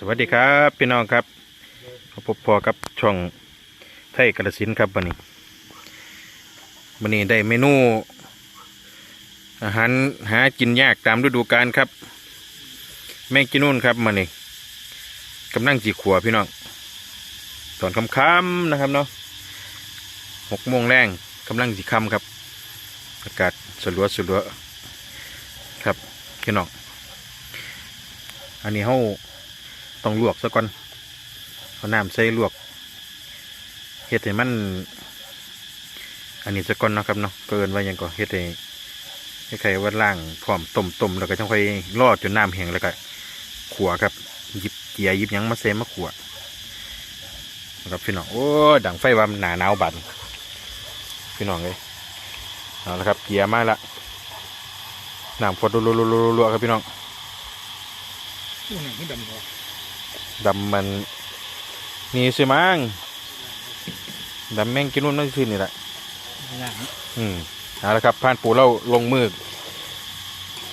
สวัสดีครับพี่น้องครับพบพอกับช่องไทยกระสินครับวันนี้วันนี้ได้เมนู อาหารหากินยากตามฤดูกาลครับ แมงกินนู่นครับมันนี่กำลังจีขัวพี่น้องตอนค่ำๆนะครับเนาะหกโมงแรงกำลังจีค่ำครับ อากาศสลัวสลัวครับพี่น้องอันนี้เขา ต้องลวกซะก่อนเอาน้ำใส่ลวกเฮ็ดให้มัน อันนี้ซะก่อนนะครับเนาะเกินว่าหยังก็เฮ็ดให้ให้ใครว่าล่างพร้อมต้มต้มแล้วก็จังค่อยรอดจนน้ำแห้งแล้วก็ขัวครับหยิบเกียร์หยิบยังมาเซมาขัวนะครับพี่น้องโอ้ยดังไฟว่าหนาหนาวบัดพี่น้องเลยเอาละครับเกียร์มาละน้ำพอดรัวๆๆๆๆครับพี่น้องผู้หนังที่ดำหัว ดำมันนี่สิมังดำแม่งกินนู่นนั่นคือนี่แหละหนังอืมเอาละครับผ่านปูเราลงมือ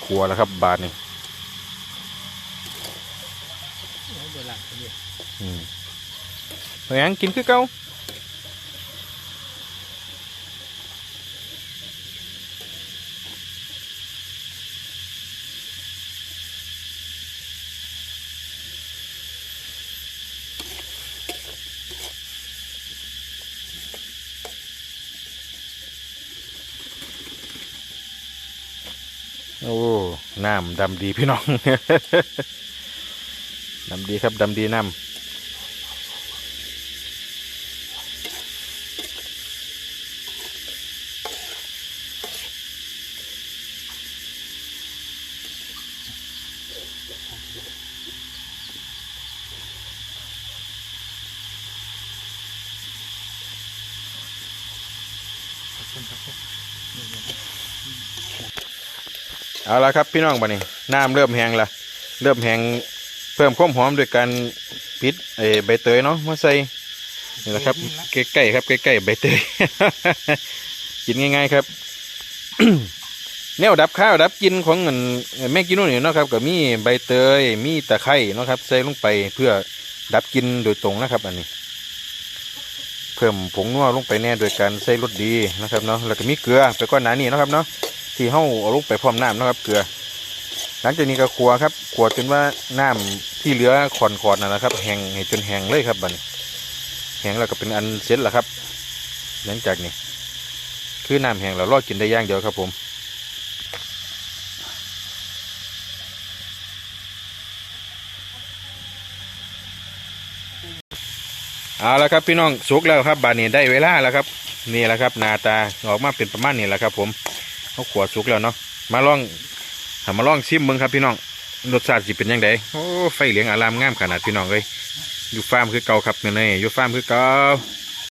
ครัวแล้วครับ บาทนี่โอ้โบราณเขาเรียกอืมเอาหยังกินคือเก่า โอ้น้ำดำดีพี่น้องดำดีครับดำดีน้ำขอบคุณครับผมนี่นะครับ เอาละครับพี่น้องบัดนี้น้ำเริ่มแห้งละเริ่มแห้งเพิ่มความหอมด้วยการปิดเอใบเตยเนาะมาใส่นี่แหละครับใกล้ๆครับใกล้ๆใบเตยกินง่ายๆครับแนวดับข้าวดับกินของเงินแม่กินนู่นนี่เนาะครับก็มีใบเตยมีตะไคร้เนาะครับใส่ลงไปเพื่อดับกินโดยตรงนะครับ อันนี้ เพิ่มผงนัวลงไปแน่โดยการใส่รสดีนะครับเนาะแล้วก็มีเกลือไปก้อนหนานี่นะครับเนาะ ที่เฮาเอาลงไปพร้อมน้ำนะครับเกลือ หลังจากนี้ก็ขัวครับขัวจนว่าน้ำที่เหลือขอนๆนั่นนะครับแห้งจนแห้งเลยครับบัดนแห้งแล้วก็เป็นอันเสร็จแล้วครับ หลังจากนี้คือน้ำแห้งแล้วรอกินได้ย่างเดียวครับผมเอาละครับพี่น้องสุกแล้วครับบานนี้ได้เวลาแล้วครับนี่แหละครับนาตาออกมาเป็นประมาณนี้แหละครับผม เขาขวดสุกแล้วเนาะมาลองทำมาลองชิมมึงครับพี่น้องรสชาติสิเป็นยังไงโอ้ไฟเหลืองอารามงามขนาดพี่น้องเลยอยู่ฟาร์มคือเก่าครับเนี่ยอยู่ฟาร์มคือเก่า